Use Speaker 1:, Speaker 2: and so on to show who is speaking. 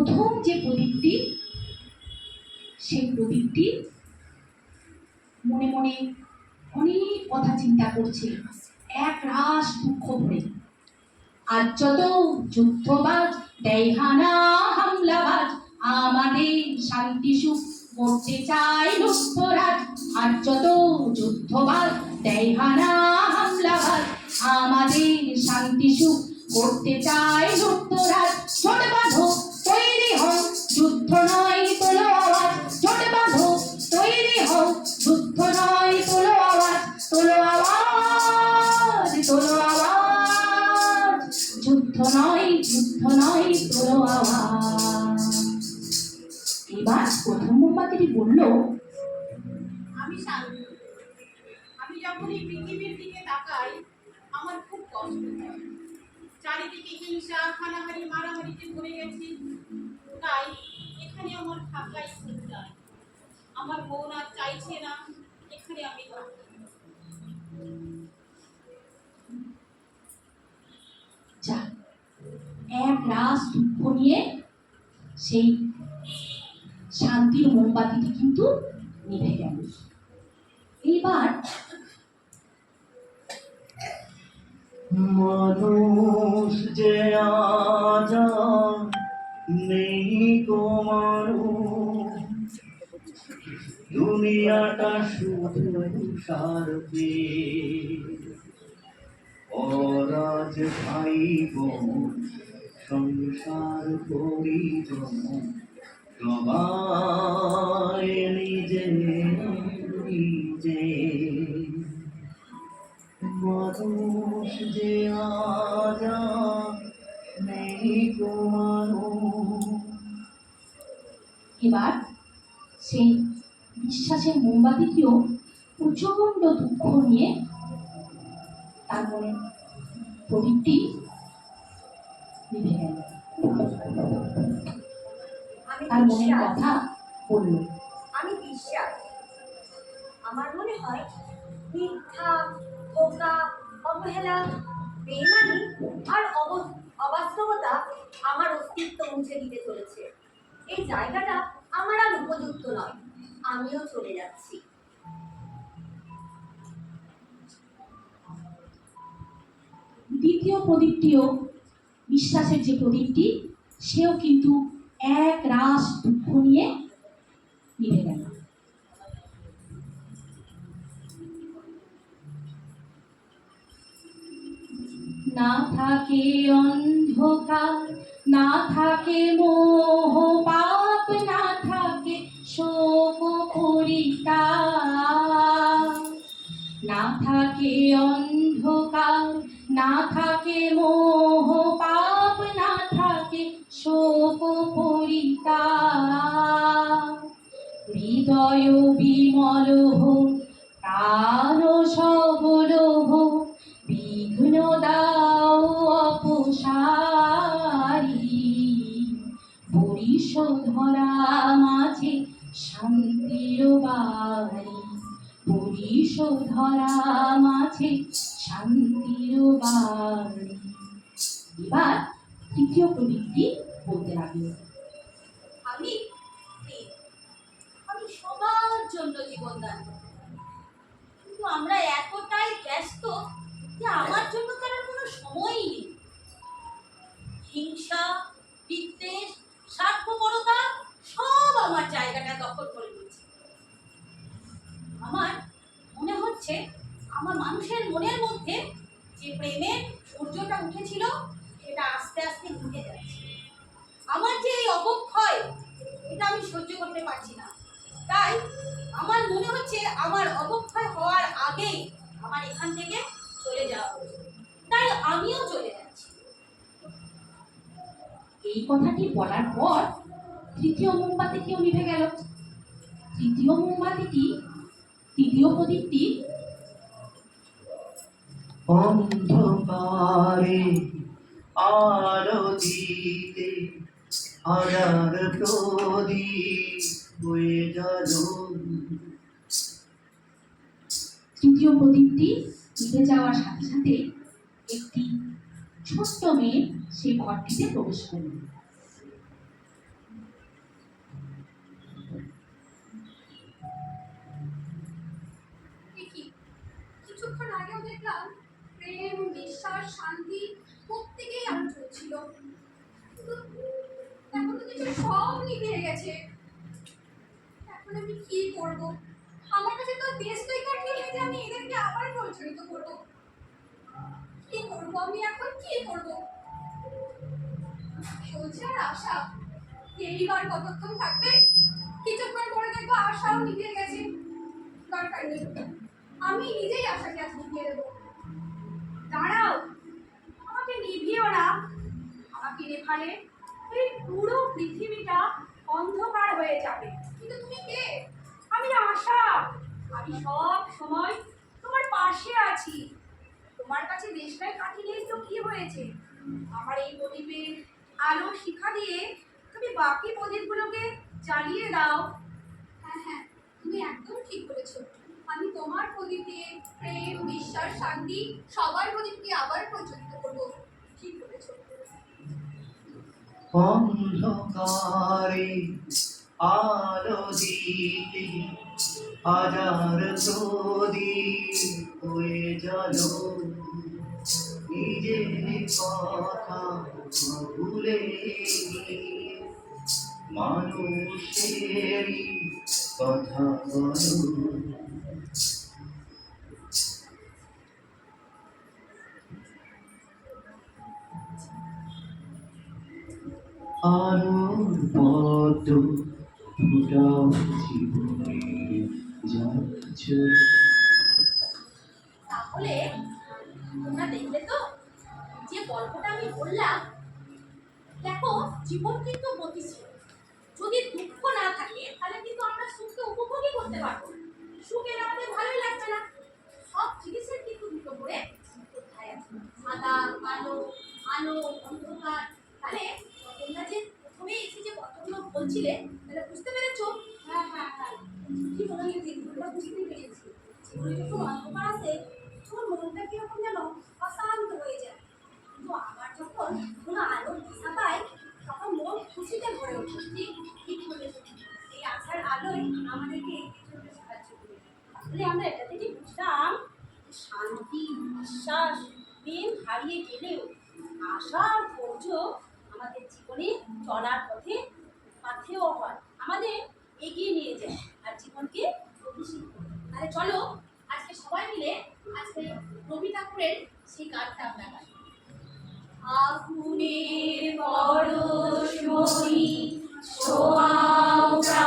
Speaker 1: প্রথম যে প্রদীপটি, সেই প্রদীপটি মনে মনে অনেক কথা চিন্তা করছে। এক রাস দুঃখ ভরে। আজ যত যুদ্ধবাজ, দেহানা হামলাবাজ, আমাদের শান্তি সুখ করতে চাই লুপ্তরাজ। আর যত যুদ্ধবাজ, দেহানা হামলাবাজ, আমাদের শান্তি সুখ করতে চায় লুপ্তরাজ। ছোট এবার প্রথম মোমবাতিটি বলল
Speaker 2: আমি আমি যখন এই পৃথিবীর দিকে তাকাই আমার খুব কষ্ট হয়। চারিদিকে হিংসা হানাহানি মারামারিতে ভরে গেছি। তাই এখানে আমার থাকা ইচ্ছে আমার বোন আর চাইছে না এখানে আমি
Speaker 1: এক রাস দুঃখ নিয়ে সেই শান্তির মোমবাতিটি কিন্তু নিভে গেল। এইবার
Speaker 3: মানুষ যে আজ নেই তোমার দুনিয়াটা শুধু সারবে অরাজ ভাই বোন, সংসার পরিজন
Speaker 1: এবার সেই বিশ্বাসের মোমবাতিটিও প্রচণ্ড দুঃখ নিয়ে তার মনে প্রদীপটি মনের কথা বলল
Speaker 4: আমি বিশ্বাস। আমার মনে হয় মিথ্যা ধোকা অবহেলা বেইমানি আর অবাস্তবতা আমার অস্তিত্ব মুছে দিতে চলেছে। এই জায়গাটা আমার আর উপযুক্ত নয়। আমিও চলে যাচ্ছি।
Speaker 1: দ্বিতীয় প্রদীপটিও বিশ্বাসের যে প্রদীপটি সেও কিন্তু এক রাস দুঃখ নিয়ে নিভে গেল। না থাকে অন্ধকার, না থাকে মোহ পাপ, না থাকে শোক পরিতাপ। না থাকে অন্ধকার, না থাকে মোহ শোক পরিতাপ হৃদয় বিমল হোক প্রাণ সবল হোক বিঘ্ন দাও অপসারি পরিশোধরা মাঝে শান্তির বাড়ি পরিশোধরা মাঝে শান্তির বাড়ি এবার তৃতীয় প্রদীপটি বলতে লাগল।
Speaker 4: আমি আমি সবার জন্য জীবন দান কিন্তু আমরা এতটাই ব্যস্ত যে আমার জন্য তার কোনো সময়ই নেই। হিংসা, বিদ্বেষ, স্বার্থপরতা সব আমার জায়গাটা দখল করে নিয়েছে। আমার মনে হচ্ছে আমার মানুষের মনের মধ্যে যে প্রেমের সূর্যটা উঠেছিল আস্তে আস্তে নিভে যাচ্ছে। আমার যে এই অবক্ষয়, এটা আমি সহ্য করতে পারছি না। তাই আমার মনে হচ্ছে আমার অবক্ষয় হওয়ার আগেই আমার এখান থেকে চলে যাওয়া তাই আমিও চলে যাচ্ছি।
Speaker 1: এই কথাটি বলার পর তৃতীয় মোমবাতিটিও নিভে গেল। তৃতীয় মোমবাতিটি, তৃতীয় প্রদীপটি
Speaker 3: অন্ধকারে আরতিতে হাজার প্রদীপ হয়ে
Speaker 1: তৃতীয় প্রদীপটি নিভে যাওয়ার সাথে সাথে একটি ছোট্ট মেয়ে সেই ঘরটিতে প্রবেশ করল।
Speaker 5: কিছুক্ষণ আগেও দেখলাম প্রেম বিশ্বাস শান্তি প্রত্যেকেই আলো চলছিল এখন তো কিছু সব নিভে গেছে। এখন আমি কি করব? আমার কাছে তো দেশটাই কাটিয়ে নেই যে আমি এদেরকে আবার প্রচলিত করব। কি করব? আমি এখন কি করব? চলছে আর আশা। এইবার কতক্ষণ থাকবে? কিছুক্ষণ পরে দেখব আশাও নিভে গেছে। দরকার নেই। আমি নিজেই আশাকে আজ নিভিয়ে দেবো। দাঁড়াও। আমাকে নিভিও না আমাকে নেভালে এই পুরো পৃথিবীটা অন্ধকার হয়ে যাবে। কিন্তু তুমি কে? আমি আশা। আমি সব সময় তোমার পাশে আছি। তোমার কাছে দেশটাই কাটি তো কি হয়েছে? আমার এই প্রদীপে আলো শিখা দিয়ে তুমি বাকি প্রদীপগুলোকে জ্বালিয়ে দাও। হ্যাঁ হ্যাঁ তুমি একদম ঠিক বলেছ। আমি তোমার প্রদীপ প্রেম, বিশ্বাস, শান্তি, সবার প্রদীপকে আবার প্রজ্বলিত করব।
Speaker 3: অন্ধকারে আলো হয়ে নিজের কথা ভুলে মানুষেরই কথা আলোর পদ্ম ফুটাও জীবনে যাচ্ছ
Speaker 4: তাহলে তোমরা দেখলে তো যে গল্পটা আমি বললাম, দেখো জীবন কিন্তু গতিশীল। যদি দুঃখ না থাকে, তাহলে কিন্তু আমরা সুখকে উপভোগই করতে পারব না। সুখের আমাদের ভালোই লাগবে না। সব জিনিসের কিন্তু দুটো করে কোথায় আছে। সাদা, কালো আলো অন্ধকার। তাহলে তোমরা যে প্রথমে এসে যে কতগুলো বলছিলে, তাহলে বুঝতে পেরেছ? হ্যাঁ হ্যাঁ হ্যাঁ। কি মনে হয়েছে তোমরা বুঝতে পেরেছি। জীবনে যখন অন্ধকার আসে, তখন মনটা কীরকম যেন অশান্ত হয়ে যায়। কিন্তু আবার যখন কোনো আলোর দিশা পায় তখন মন খুশিতে ভরে ওঠে। ঠিক আশার আলোয় আমাদেরকে এগিয়ে চলতে সাহায্য করে তাহলে আমরা এটা থেকে বুঝলাম শান্তি, বিশ্বাস, প্রেম হারিয়ে গেলেও আশা আর ধৈর্য আমাদের জীবনে চলার পথে পাথেও হয়। আমাদের এগিয়ে নিয়ে যায় আর জীবনকে গতিশীল তাহলে চলো, আজকে সবাই মিলে আজকে রবি ঠাকুরের সেই গানটা আমরা গাই। আগুনের 소망자.